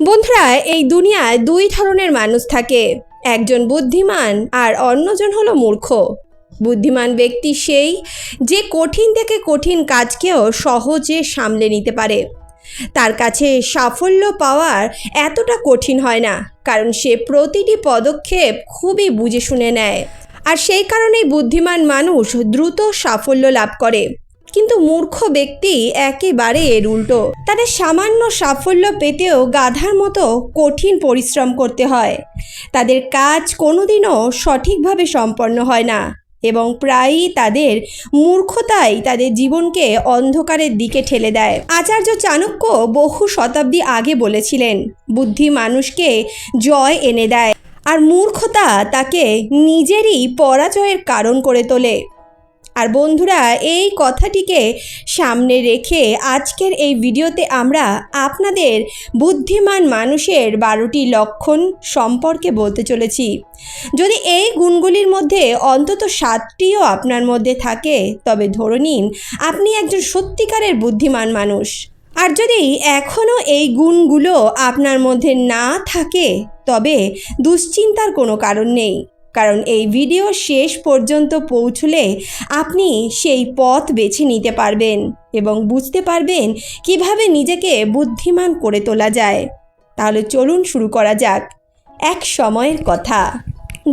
বন্ধুরা, এই দুনিয়ায় দুই ধরনের মানুষ থাকে। একজন বুদ্ধিমান আর অন্যজন হলো মূর্খ। বুদ্ধিমান ব্যক্তি সেই যে কঠিন থেকে কঠিন কাজকেও সহজে সামলে নিতে পারে। তার কাছে সাফল্য পাওয়ার এতটা কঠিন হয় না, কারণ সে প্রতিটি পদক্ষেপ খুবই বুঝে শুনে নেয়। আর সেই কারণেই বুদ্ধিমান মানুষ দ্রুত সাফল্য লাভ করে। কিন্তু মূর্খ ব্যক্তি একেবারে এর উল্টো। তাদের সামান্য সাফল্য পেতেও গাধার মতো কঠিন পরিশ্রম করতে হয়। তাদের কাজ কোনোদিনও সঠিকভাবে সম্পন্ন হয় না এবং প্রায়ই তাদের মূর্খতাই তাদের জীবনকে অন্ধকারের দিকে ঠেলে দেয়। আচার্য চাণক্য বহু শতাব্দী আগে বলেছিলেন, বুদ্ধি মানুষকে জয় এনে দেয়, আর মূর্খতা তাকে নিজেরই পরাজয়ের কারণ করে তোলে। আর বন্ধুরা, এই কথাটিকে সামনে রেখে আজকের এই ভিডিওতে আমরা আপনাদের বুদ্ধিমান মানুষের বারোটি লক্ষণ সম্পর্কে বলতে চলেছি। যদি এই গুণগুলির মধ্যে অন্তত সাতটিও আপনার মধ্যে থাকে, তবে ধরে নিন, আপনি একজন সত্যিকারের বুদ্ধিমান মানুষ। আর যদি এখনও এই গুণগুলো আপনার মধ্যে না থাকে, তবে দুশ্চিন্তার কোনো কারণ নেই। কারণ এই ভিডিও শেষ পর্যন্ত পৌঁছলে আপনি সেই পথ বেছে নিতে পারবেন এবং বুঝতে পারবেন কীভাবে নিজেকে বুদ্ধিমান করে তোলা যায়। তাহলে চলুন শুরু করা যাক। এক সময়ের কথা।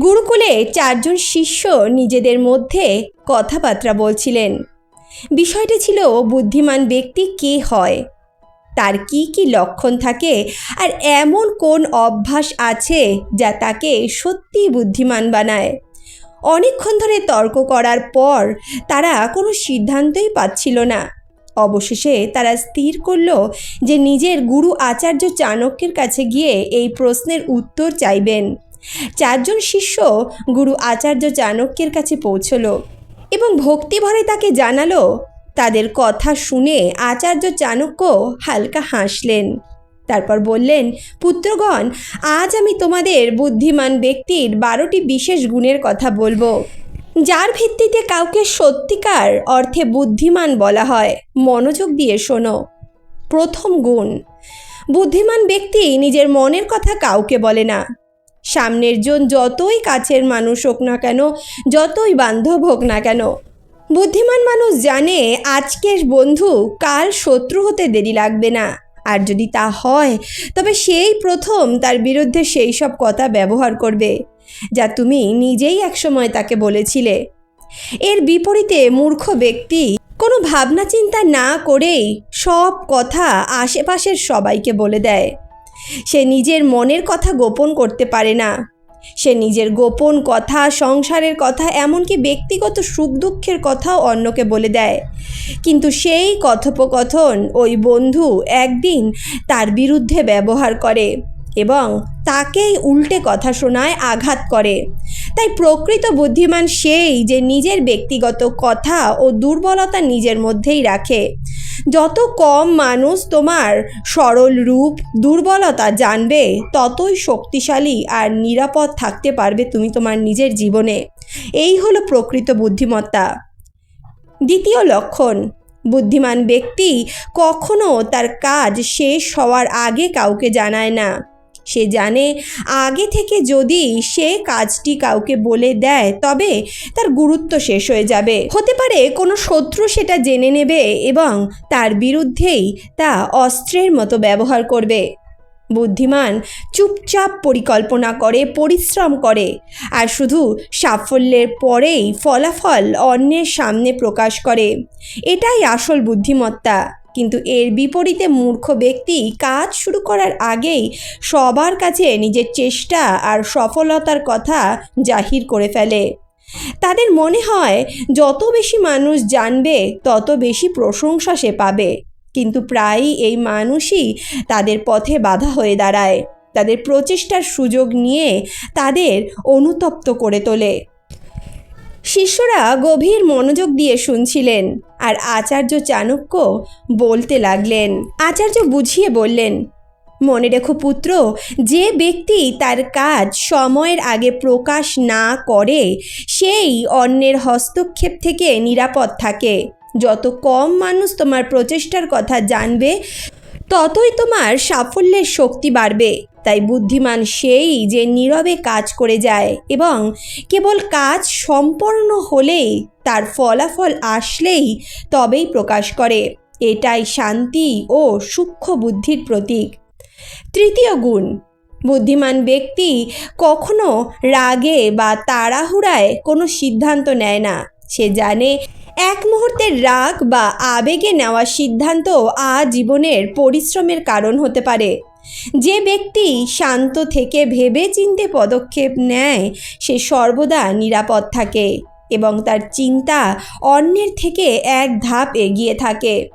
গুরুকুলে চারজন শিষ্য নিজেদের মধ্যে কথাবার্তা বলছিলেন। বিষয়টি ছিল বুদ্ধিমান ব্যক্তি কে হয়? তার কি কি লক্ষণ থাকে আর এমন কোন অভ্যাস আছে যা তাকে সত্যি বুদ্ধিমান বানায়? অনেকক্ষণ ধরে তর্ক করার পর তারা কোনো সিদ্ধান্তই পাচ্ছিল না। অবশেষে তারা স্থির করল যে নিজের গুরু আচার্য চাণক্যের কাছে গিয়ে এই প্রশ্নের উত্তর চাইবেন। চারজন শিষ্য গুরু আচার্য চাণক্যের কাছে পৌঁছলো এবং ভক্তিভরে তাকে জানালো তাদের কথা শুনে আচার্য চাণক্য হালকা হাসলেন। তারপর বললেন, পুত্রগণ, আজ আমি তোমাদের বুদ্ধিমান ব্যক্তির বারোটি বিশেষ গুণের কথা বলব। যার ভিত্তিতে কাউকে সত্যিকার অর্থে বুদ্ধিমান বলা হয়, মনোযোগ দিয়ে শোনো। প্রথম গুণ, বুদ্ধিমান ব্যক্তি নিজের মনের কথা কাউকে বলে না। সামনের জন যতই কাছের মানুষ হোক না কেন, যতই বান্ধব হোক না কেন বুদ্ধিমান মানুষ জানে আজকের বন্ধু কাল শত্রু হতে দেরি লাগবে না। আর যদি তা হয়, তবে সেই প্রথম তার বিরুদ্ধে সেই সব কথা ব্যবহার করবে, যা তুমি নিজেই একসময় তাকে বলেছিলে। এর বিপরীতে মূর্খ ব্যক্তি কোনো ভাবনা চিন্তা না করেই সব কথা আশেপাশের সবাইকে বলে দেয়। সে নিজের মনের কথা গোপন করতে পারে না। সে নিজের গোপন কথা, সংসারের কথা, এমনকি ব্যক্তিগত সুখ দুঃখের কথাও অন্যকে বলে দেয়। কিন্তু সেই কথোপকথন ওই বন্ধু একদিন তার বিরুদ্ধে ব্যবহার করে। এবং তাকেই উল্টে কথা শোনায় আঘাত করে। তাই প্রকৃত বুদ্ধিমান সেই যে নিজের ব্যক্তিগত কথা ও দুর্বলতা নিজের মধ্যেই রাখে। যত কম মানুষ তোমার সরল রূপ, দুর্বলতা জানবে, ততই শক্তিশালী আর নিরাপদ থাকতে পারবে তুমি তোমার নিজের জীবনে। এই হলো প্রকৃত বুদ্ধিমত্তা। দ্বিতীয় লক্ষণ, বুদ্ধিমান ব্যক্তি কখনো তার কাজ শেষ হওয়ার আগে কাউকে জানায় না। সে জানে। আগে থেকে যদি সে কাজটি কাউকে বলে দেয়, তবে তার গুরুত্ব শেষ হয়ে যাবে। হতে পারে কোনো শত্রু সেটা জেনে নেবে এবং তার বিরুদ্ধেই তা অস্ত্রের মতো ব্যবহার করবে। বুদ্ধিমান চুপচাপ পরিকল্পনা করে, পরিশ্রম করে, আর শুধু সাফল্যের পরেই ফলাফল অন্যের সামনে প্রকাশ করে। এটাই আসল বুদ্ধিমত্তা। কিন্তু এর বিপরীতে মূর্খ ব্যক্তি কাজ শুরু করার আগেই সবার কাছে নিজের চেষ্টা আর সফলতার কথা জাহির করে ফেলে। তাদের মনে হয়, যত বেশি মানুষ জানবে, তত বেশি প্রশংসা সে পাবে। কিন্তু প্রায়ই এই মানুষই তাদের পথে বাধা হয়ে দাঁড়ায়। তাদের প্রচেষ্টার সুযোগ নিয়ে তাদের অনুতপ্ত করে তোলে। শিষ্যরা গভীর মনোযোগ দিয়ে শুনছিলেন আর আচার্য চাণক্য বলতে লাগলেন, আচার্য বুঝিয়ে বললেন, মনে রেখো পুত্র, যে ব্যক্তি তার কাজ সময়ের আগে প্রকাশ না করে, সেই অন্যের হস্তক্ষেপ থেকে নিরাপদ থাকে। যত কম মানুষ তোমার প্রচেষ্টার কথা জানবে ততই তোমার সাফল্যের শক্তি বাড়বে। তাই বুদ্ধিমান সেই যে নীরবে কাজ করে যায় এবং কেবল কাজ সম্পন্ন হলেই তার ফলাফল আসলেই তবেই প্রকাশ করে। এটাই শান্তি ও সূক্ষ্ম বুদ্ধির প্রতীক। তৃতীয় গুণ, বুদ্ধিমান ব্যক্তি কখনো রাগে বা তাড়াহুড়ায় কোনো সিদ্ধান্ত নেয় না। সে জানে এক মুহূর্তের রাগ বা আবেগে নেওয়া সিদ্ধান্ত আজীবনের পরিশ্রমের কারণ হতে পারে। যে ব্যক্তি শান্ত থেকে ভেবে চিনতে পদক্ষেপ নেয়, সে সর্বদা নিরাপদ থাকে এবং তার চিন্তা অন্যের থেকে এক ধাপ এগিয়ে থাকে।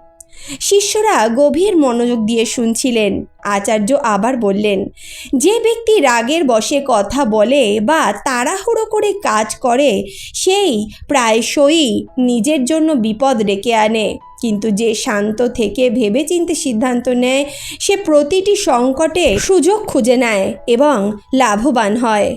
শিষ্যরা গভীর মনোযোগ দিয়ে শুনছিলেন। আচার্য আবার বললেন, যে ব্যক্তি রাগের বশে কথা বলে বা তাড়াহুড়ো করে কাজ করে, সেই প্রায়শই নিজের জন্য বিপদ ডেকে আনে। কিন্তু যে শান্ত থেকে ভেবেচিন্তে সিদ্ধান্ত নেয়, সে প্রতিটি সংকটে সুযোগ খুঁজে নেয় এবং লাভবান হয়।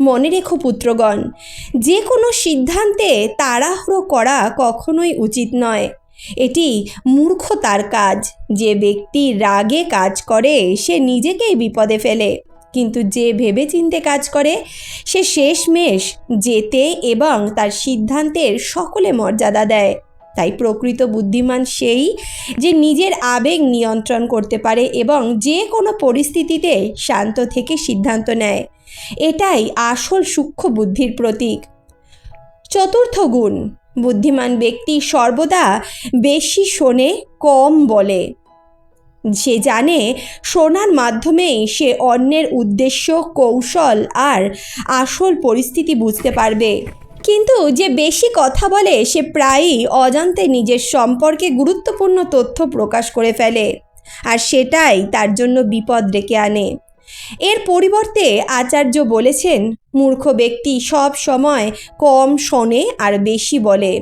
মনে রেখো পুত্রগণ, যে কোনো সিদ্ধান্তে তাড়াহুড়ো করা কখনোই উচিত নয়। এটি মূর্খতার কাজ। যে ব্যক্তি রাগে কাজ করে, সে নিজেকেই বিপদে ফেলে। কিন্তু যে ভেবেচিন্তে কাজ করে, সে শেষমেশ যেতে এবং তার সিদ্ধান্তের সকলে মর্যাদা দেয়। তাই প্রকৃত বুদ্ধিমান সেই যে নিজের আবেগ নিয়ন্ত্রণ করতে পারে এবং যে কোনো পরিস্থিতিতে শান্ত থেকে সিদ্ধান্ত নেয়। এটাই আসল সূক্ষ্ম বুদ্ধির প্রতীক। চতুর্থ গুণ বুদ্ধিমান ব্যক্তি সর্বদা বেশি শোনে, কম বলে। সে জানে, শোনার মাধ্যমেই সে অন্যের উদ্দেশ্য, কৌশল আর আসল পরিস্থিতি বুঝতে পারবে। কিন্তু যে বেশি কথা বলে, সে প্রায়ই অজান্তে নিজের সম্পর্কে গুরুত্বপূর্ণ তথ্য প্রকাশ করে ফেলে। আর সেটাই তার জন্য বিপদ ডেকে আনে। এর পরিবর্তে আচার্য বলেছেন, মূর্খ ব্যক্তি সব সময় কম শোনে আর বেশি বলে।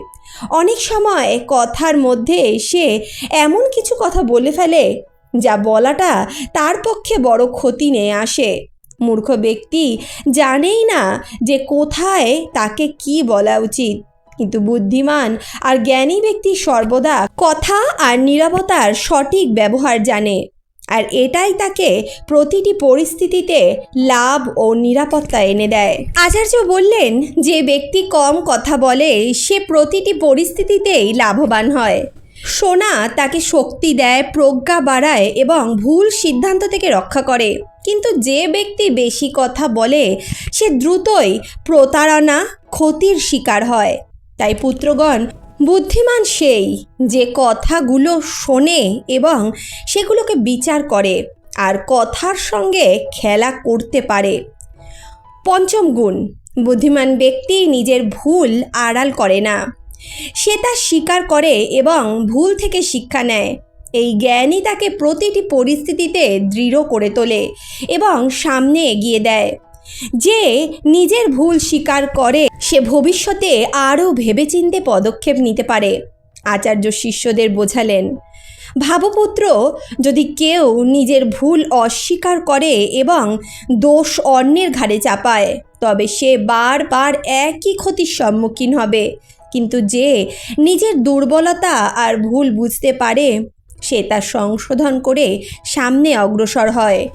অনেক সময় কথার মধ্যে সে এমন কিছু কথা বলে ফেলে, যা বলাটা তার পক্ষে বড় ক্ষতি নিয়ে আসে। মূর্খ ব্যক্তি জানেই না যে কোথায় তাকে কি বলা উচিত। কিন্তু বুদ্ধিমান আর জ্ঞানী ব্যক্তি সর্বদা কথা আর নিরাপত্তার সঠিক ব্যবহার জানে। আর এটাই তাকে প্রতিটি পরিস্থিতিতে লাভ ও নিরাপত্তা এনে দেয়। আচার্য বললেন, যে ব্যক্তি কম কথা বলে, সে প্রতিটি পরিস্থিতিতেই লাভবান হয়। সোনা তাকে শক্তি দেয়, প্রজ্ঞা বাড়ায় এবং ভুল সিদ্ধান্ত থেকে রক্ষা করে। কিন্তু যে ব্যক্তি বেশি কথা বলে, সে দ্রুতই প্রতারণা, ক্ষতির শিকার হয়। তাই পুত্রগণ বুদ্ধিমান সেই যে কথাগুলো শোনে এবং সেগুলোকে বিচার করে আর কথার সঙ্গে খেলা করতে পারে। পঞ্চম গুণ, বুদ্ধিমান ব্যক্তি নিজের ভুল আড়াল করে না। সে তা স্বীকার করে এবং ভুল থেকে শিক্ষা নেয়। এই জ্ঞানই তাকে প্রতিটি পরিস্থিতিতে দৃঢ় করে তোলে এবং সামনে এগিয়ে দেয়। যে নিজের ভুল স্বীকার করে, সে ভবিষ্যতে আরও ভেবেচিন্তে পদক্ষেপ নিতে পারে, আচার্য শিষ্যদের বোঝালেন। ভাবপুত্র, যদি কেউ নিজের ভুল অস্বীকার করে এবং দোষ অন্যের ঘাড়ে চাপায়, তবে সে বারবার একই ক্ষতির সম্মুখীন হবে। কিন্তু যে নিজের দুর্বলতা আর ভুল বুঝতে পারে, সে তা সংশোধন করে সামনে অগ্রসর হয়।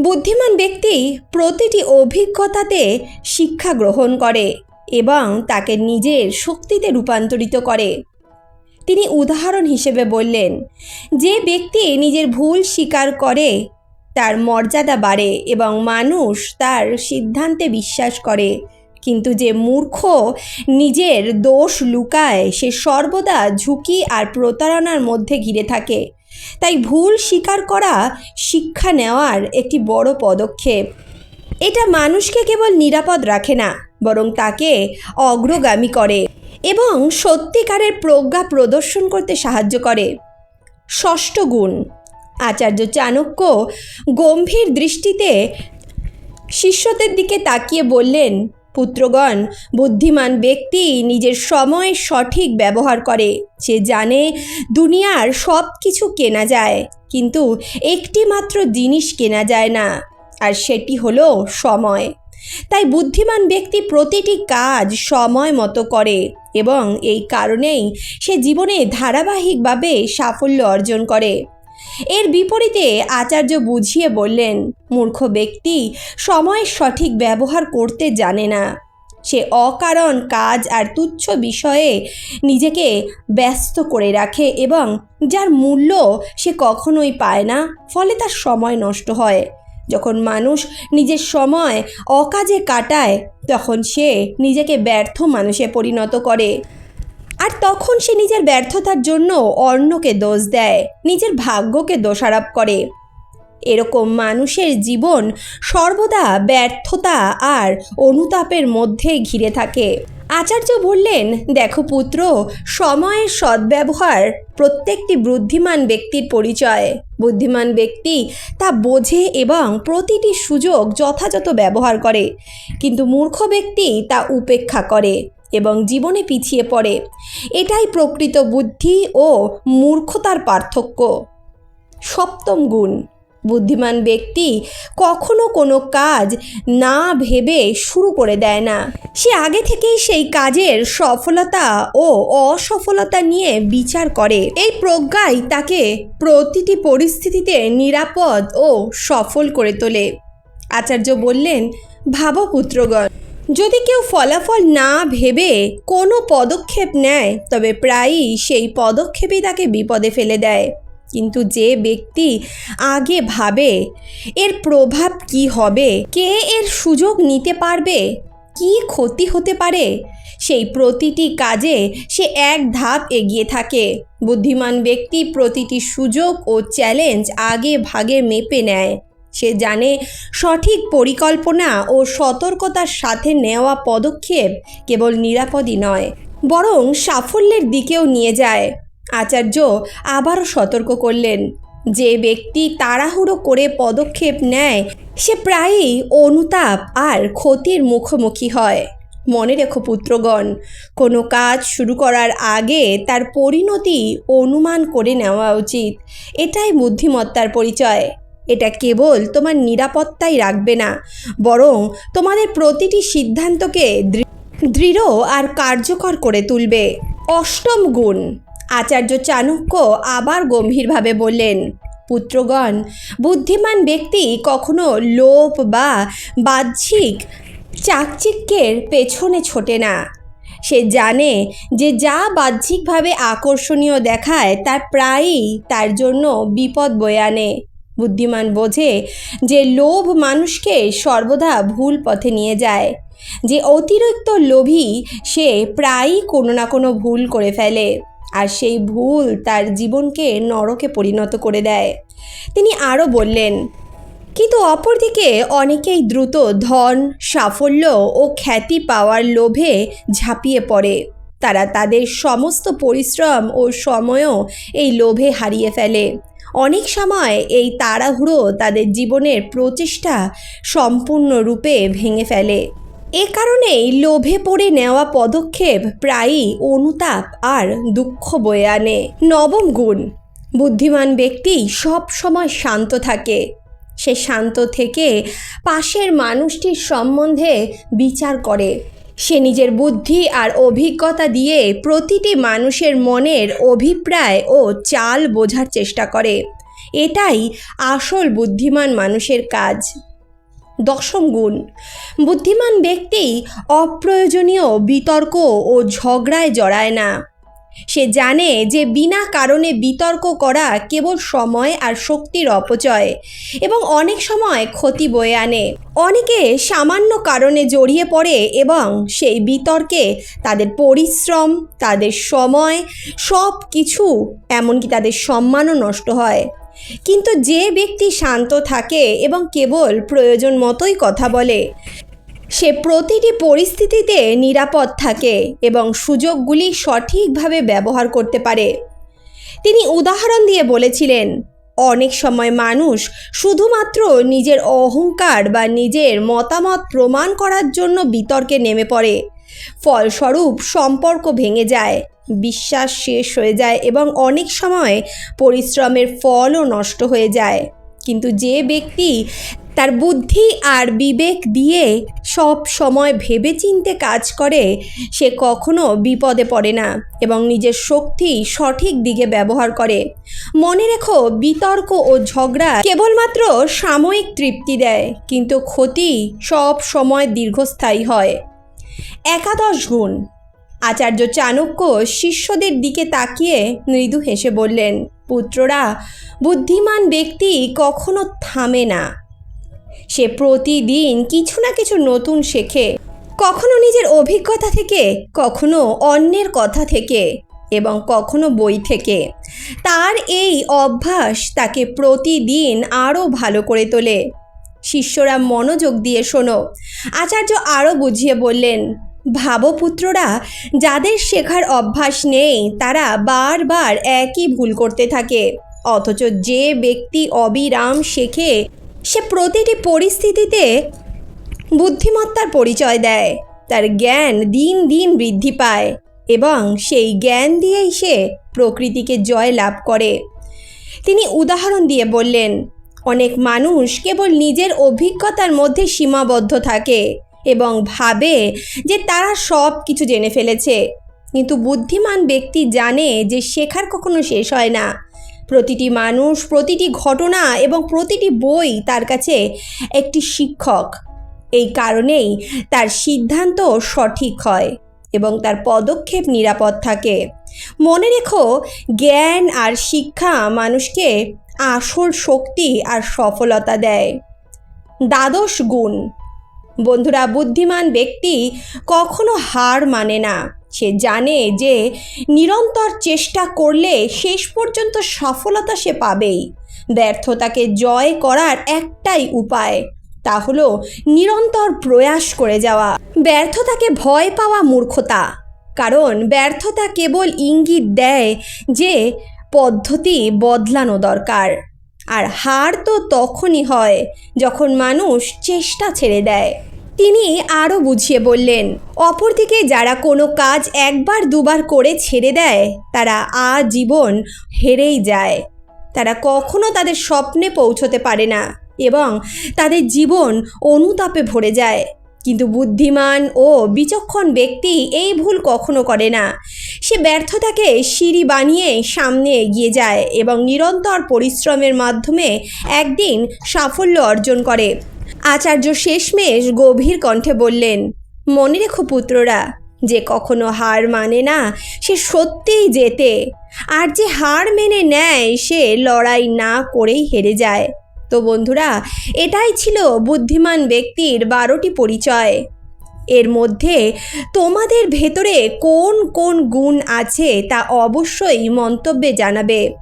বুদ্ধিমান ব্যক্তি প্রতিটি অভিজ্ঞতাতে শিক্ষা গ্রহণ করে এবং তাকে নিজের শক্তিতে রূপান্তরিত করে। তিনি উদাহরণ হিসেবে বললেন, যে ব্যক্তি নিজের ভুল স্বীকার করে, তার মর্যাদা বাড়ে এবং মানুষ তার সিদ্ধান্তে বিশ্বাস করে। কিন্তু যে মূর্খ নিজের দোষ লুকায়, সে সর্বদা ঝুঁকি আর প্রতারণার মধ্যে ঘিরে থাকে। তাই ভুল স্বীকার করা শিক্ষা নেওয়ার একটি বড় পদক্ষেপ। এটা মানুষকে কেবল নিরাপদ রাখে না, বরং তাকে অগ্রগামী করে এবং সত্যিকারের প্রজ্ঞা প্রদর্শন করতে সাহায্য করে। ষষ্ঠ গুণ, আচার্য চাণক্য গম্ভীর দৃষ্টিতে শিষ্যদের দিকে তাকিয়ে বললেন পুত্রগণ, বুদ্ধিমান ব্যক্তি নিজের সময় সঠিক ব্যবহার করে। সে জানে দুনিয়ার সব কিছু কেনা যায়, কিন্তু একটি মাত্র জিনিস কেনা যায় না, আর সেটি হলো সময়। তাই বুদ্ধিমান ব্যক্তি প্রতিটি কাজ সময় মতো করে এবং এই কারণেই সে জীবনে ধারাবাহিকভাবে সাফল্য অর্জন করে। এর বিপরীতে আচার্য বুঝিয়ে বললেন, মূর্খ ব্যক্তি সময়ের সঠিক ব্যবহার করতে জানে না। সে অকারণ কাজ আর তুচ্ছ বিষয়ে নিজেকে ব্যস্ত করে রাখে এবং যার মূল্য সে কখনোই পায় না, ফলে তার সময় নষ্ট হয়। যখন মানুষ নিজের সময় অকাজে কাটায়, তখন সে নিজেকে ব্যর্থ মানুষে পরিণত করে। আর তখন সে নিজের ব্যর্থতার জন্য অন্যকে দোষ দেয়, নিজের ভাগ্যকে দোষারোপ করে। এরকম মানুষের জীবন সর্বদা ব্যর্থতা আর অনুতাপের মধ্যে ঘিরে থাকে। আচার্য বললেন, দেখো পুত্র, সময়ের সদ্ব্যবহার প্রত্যেকটি বুদ্ধিমান ব্যক্তির পরিচয়। বুদ্ধিমান ব্যক্তি তা বোঝে এবং প্রতিটি সুযোগ যথাযথ ব্যবহার করে। কিন্তু মূর্খ ব্যক্তি তা উপেক্ষা করে। এবং জীবনে পিছিয়ে পড়ে। এটাই প্রকৃত বুদ্ধি ও মূর্খতার পার্থক্য। সপ্তম গুণ, বুদ্ধিমান ব্যক্তি কখনো কোনো কাজ না ভেবে শুরু করে দেয় না। সে আগে থেকেই সেই কাজের সফলতা ও অসফলতা নিয়ে বিচার করে। এই প্রজ্ঞাই তাকে প্রতিটি পরিস্থিতিতে নিরাপদ ও সফল করে তোলে। আচার্য বললেন, ভাবো পুত্রগণ যদি কেউ ফলাফল না ভেবে কোনো পদক্ষেপ নেয়, তবে প্রায়ই সেই পদক্ষেপই তাকে বিপদে ফেলে দেয়। কিন্তু যে ব্যক্তি আগে ভাবে, এর প্রভাব কি হবে, কে এর সুযোগ নিতে পারবে, কি ক্ষতি হতে পারে, সেই প্রতিটি কাজে সে এক ধাপ এগিয়ে থাকে। বুদ্ধিমান ব্যক্তি প্রতিটি সুযোগ ও চ্যালেঞ্জ আগে ভাগে মেপে নেয়। সে জানে সঠিক পরিকল্পনা ও সতর্কতার সাথে নেওয়া পদক্ষেপ কেবল নিরাপদই নয়, বরং সাফল্যের দিকেও নিয়ে যায়। আচার্য আবারও সতর্ক করলেন, যে ব্যক্তি তাড়াহুড়ো করে পদক্ষেপ নেয়, সে প্রায়ই অনুতাপ আর ক্ষতির মুখোমুখি হয়। মনে রেখো পুত্রগণ, কোনো কাজ শুরু করার আগে তার পরিণতি অনুমান করে নেওয়া উচিত। এটাই বুদ্ধিমত্তার পরিচয়। এটা কেবল তোমার নিরাপত্তাই রাখবে না, বরং তোমাদের প্রতিটি সিদ্ধান্তকে দৃঢ় আর কার্যকর করে তুলবে। অষ্টম গুণ, আচার্য চাণক্য আবার গম্ভীরভাবে বললেন, পুত্রগণ, বুদ্ধিমান ব্যক্তি কখনো লোভ বা বাহ্যিক চাকচিক্যের পেছনে ছোটে না। সে জানে যে যা বাহ্যিকভাবে আকর্ষণীয় দেখায়, তার প্রায়ই তার জন্য বিপদ বয়ে আনে। বুদ্ধিমান বোঝে যে লোভ মানুষকে সর্বদা ভুল পথে নিয়ে যায়। যে অতিরিক্ত লোভী সে প্রায়ই কোনো না কোনো ভুল করে ফেলে আর সেই ভুল তার জীবনকে নরকে পরিণত করে দেয়। তিনি আরও বললেন, কিন্তু অপরদিকে অনেকেই দ্রুত ধন, সাফল্য ও খ্যাতি পাওয়ার লোভে ঝাঁপিয়ে পড়ে। তারা তাদের সমস্ত পরিশ্রম ও সময়ও এই লোভে হারিয়ে ফেলে। অনেক সময় এই তাড়াহুড়ো তাদের জীবনের প্রচেষ্টা সম্পূর্ণরূপে ভেঙে ফেলে। এ কারণেই লোভে পড়ে নেওয়া পদক্ষেপ প্রায়ই অনুতাপ আর দুঃখ বয়ে আনে। নবম গুণ, বুদ্ধিমান ব্যক্তি সব সময় শান্ত থাকে। সে শান্ত থেকে পাশের মানুষটির সম্বন্ধে বিচার করে। সে নিজের বুদ্ধি আর অভিজ্ঞতা দিয়ে প্রতিটি মানুষের মনের অভিপ্রায় ও চাল বোঝার চেষ্টা করে। এটাই আসল বুদ্ধিমান মানুষের কাজ। দশম গুণ, বুদ্ধিমান ব্যক্তি অপ্রয়োজনীয় বিতর্ক ও ঝগড়ায় জড়ায় না। সে জানে যে বিনা কারণে বিতর্ক করা কেবল সময় আর শক্তির অপচয় এবং অনেক সময় ক্ষতি বয়ে আনে। অনেকে সামান্য কারণে জড়িয়ে পড়ে এবং সেই বিতর্কে তাদের পরিশ্রম, তাদের সময় সব কিছু এমনকি তাদের সম্মানও নষ্ট হয়। কিন্তু যে ব্যক্তি শান্ত থাকে এবং কেবল প্রয়োজন মতোই কথা বলে সে প্রতিটি পরিস্থিতিতে নিরাপদ থাকে এবং সুযোগগুলি সঠিকভাবে ব্যবহার করতে পারে। তিনি উদাহরণ দিয়ে বলেছিলেন, অনেক সময় মানুষ শুধুমাত্র নিজের অহংকার বা নিজের মতামত প্রমাণ করার জন্য বিতর্কে নেমে পড়ে। ফলস্বরূপ সম্পর্ক ভেঙে যায়, বিশ্বাস শেষ হয়ে যায় এবং অনেক সময় পরিশ্রমের ফলও নষ্ট হয়ে যায়। কিন্তু যে ব্যক্তি তার বুদ্ধি আর বিবেক দিয়ে সব সময় ভেবেচিন্তে কাজ করে, সে কখনো বিপদে পড়ে না এবং নিজের শক্তি সঠিক দিকে ব্যবহার করে। মনে রেখো, বিতর্ক ও ঝগড়া কেবলমাত্র সাময়িক তৃপ্তি দেয়, কিন্তু ক্ষতি সব সময় দীর্ঘস্থায়ী হয়। একাদশ গুণ। আচার্য চাণক্য শিষ্যদের দিকে তাকিয়ে মৃদু হেসে বললেন, পুত্ররা, বুদ্ধিমান ব্যক্তি কখনো থামে না। সে প্রতিদিন কিছু না কিছু নতুন শেখে। কখনো নিজের অভিজ্ঞতা থেকে, কখনো অন্যের কথা থেকে এবং কখনো বই থেকে। তার এই অভ্যাস তাকে প্রতিদিন আরও ভালো করে তোলে। শিষ্যরা মনোযোগ দিয়ে শোনো। আচার্য আরও বুঝিয়ে বললেন, ভাবপুত্ররা যাদের শেখার অভ্যাস নেই, তারা বারবার একই ভুল করতে থাকে। অথচ যে ব্যক্তি অবিরাম শেখে সে প্রতিটি পরিস্থিতিতে বুদ্ধিমত্তার পরিচয় দেয়। তার জ্ঞান দিন দিন বৃদ্ধি পায় এবং সেই জ্ঞান দিয়েই সে প্রকৃতিকে জয় লাভ করে। তিনি উদাহরণ দিয়ে বললেন, অনেক মানুষ কেবল নিজের অভিজ্ঞতার মধ্যে সীমাবদ্ধ থাকে এবং ভাবে যে তারা সব কিছু জেনে ফেলেছে। কিন্তু বুদ্ধিমান ব্যক্তি জানে যে শেখার কখনো শেষ হয় না। প্রতিটি মানুষ, প্রতিটি ঘটনা এবং প্রতিটি বই তার কাছে একটি শিক্ষক। এই কারণেই তার সিদ্ধান্ত সঠিক হয় এবং তার পদক্ষেপ নিরাপদ থাকে। মনে রেখো, জ্ঞান আর শিক্ষা মানুষকে আসল শক্তি আর সফলতা দেয়। দ্বাদশ গুণ। বন্ধুরা, বুদ্ধিমান ব্যক্তি কখনো হার মানে না। সে জানে যে নিরন্তর চেষ্টা করলে শেষ পর্যন্ত সফলতা সে পাবেই। ব্যর্থতাকে জয় করার একটাই উপায়, তা হলো নিরন্তর প্রয়াস করে যাওয়া। ব্যর্থতাকে ভয় পাওয়া মূর্খতা, কারণ ব্যর্থতা কেবল ইঙ্গিত দেয় যে পদ্ধতি বদলানো দরকার। আর হার তো তখনই হয় যখন মানুষ চেষ্টা ছেড়ে দেয়। তিনি আরও বুঝিয়ে বললেন, অপরদিকে যারা কোনো কাজ একবার দুবার করে ছেড়ে দেয়, তারা আজীবন হেরেই যায়। তারা কখনো তাদের স্বপ্নে পৌঁছতে পারে না এবং তাদের জীবন অনুতাপে ভরে যায়। কিন্তু বুদ্ধিমান ও বিচক্ষণ ব্যক্তি এই ভুল কখনো করে না। সে ব্যর্থতাকে সিঁড়ি বানিয়ে সামনে এগিয়ে যায় এবং নিরন্তর পরিশ্রমের মাধ্যমে একদিন সাফল্য অর্জন করে। আচার্য শেষমেশ গভীর কণ্ঠে বললেন, মনে রেখো পুত্ররা, যে কখনো হার মানে না, সে সত্যিই জেতে। আর যে হার মেনে নেয়, সে লড়াই না করেই হেরে যায়। তো বন্ধুরা, এটাই ছিল বুদ্ধিমান ব্যক্তির বারোটি পরিচয়। এর মধ্যে তোমাদের ভেতরে কোন কোন গুণ আছে তা অবশ্যই মন্তব্যে জানাবে।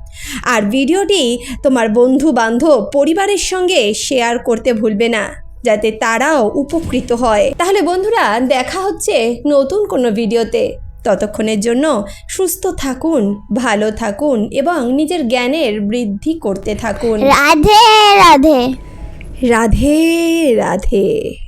আর ভিডিওটি তোমার বন্ধু বান্ধব পরিবারের সঙ্গে শেয়ার করতে ভুলবে না যাতে তারাও উপকৃত হয়। তাহলে বন্ধুরা দেখা হচ্ছে নতুন কোনো ভিডিওতে। ততক্ষণের জন্য সুস্থ থাকুন ভালো থাকুন এবং নিজের জ্ঞানের বৃদ্ধি করতে থাকুন। রাধে রাধে। রাধে রাধে।